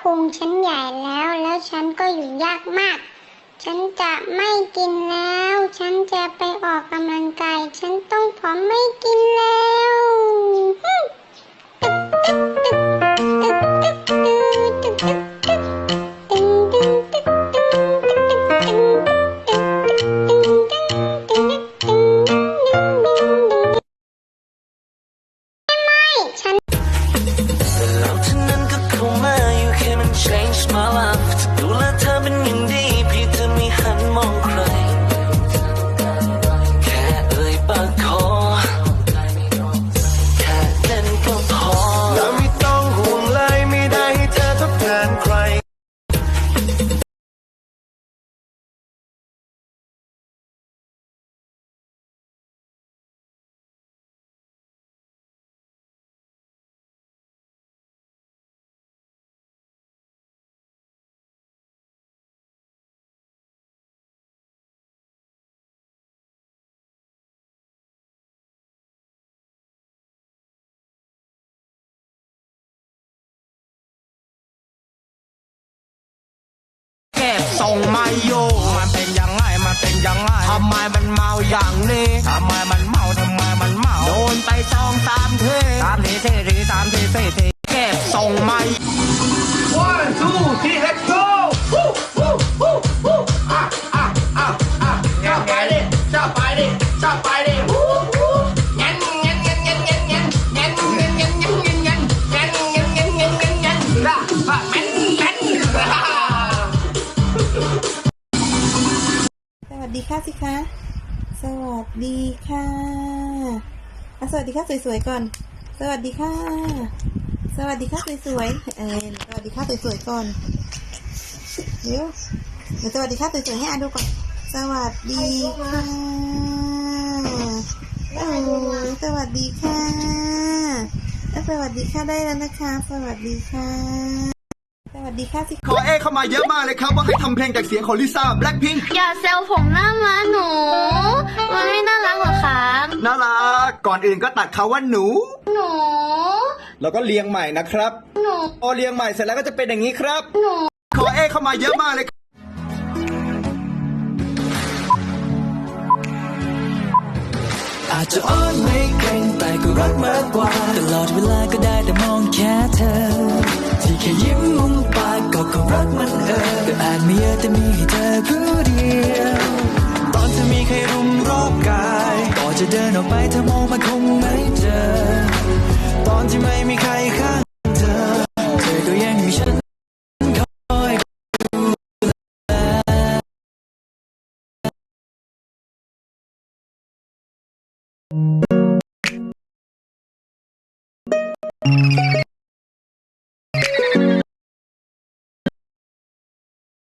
พุงฉันใหญ่แล้ว แล้วฉันก็อยู่ยากมาก ฉันจะไม่กินแล้ว ฉันจะไป เก็บทรงไม่อยู่มันเป็นยังไงมันเป็นยังไงทำไมมันเมาอย่างนี้ทำไมมันเมาทำไมมันเมาโดนไปสองสามเทสามเทีสี่ทีสามเทีสี่ทีเก็บทรงไม่ One two three let's go อะอะอะอะจะไปดิจะไปดิจะไปดิ สวัสดีค่ะสิคะ สวัสดีค่ะอะสวัสดีค่ะสวยๆก่อน สวัสดีค่ะ สวัสดีค่ะสวยๆ เออสวัสดีค่ะสวยๆก่อนเดี๋ยวเดี๋ยวสวัสดีค่ะสวยๆให้อาดูก่อน สวัสดีค่ะโอ้สวัสดีค่ะอะสวัสดีค่ะได้แล้วนะคะ สวัสดีค่ะ วัสดีค่ะสิขอเอเข้ามาเยอะมากเลยครับ ว่าให้ทำเพลงจากเสียงของลิซ่าแบล็คพิงอย่าแซวผมหน้าม้าหนู มันไม่น่ารักหรอครับน่ารักก่อนอื่นก็ตัดคาว่าหนู หนู แล้วก็เรียงใหม่นะครับ หนูพอเรียงใหม่เสร็จแล้วก็จะเป็นอย่างนี้ครับ หนู ขอเอเข้ามาเยอะมากเลยอาจจะอ้อนไม่เก่งแต่ก็รักมากกว่าตลอดเวลาก็ได้แต่มองแค่เธอ ที่แค่ยิ้มมุมปากก็คงรักมันเออก็อาจไม่เยอะแต่มีให้เธอผู้เดียว ตอนเธอมีใครรุมรอบกายก่อจะเดินออกไปเธอมองมาคงไม่เจอ ตอนที่ไม่มีใครข้าง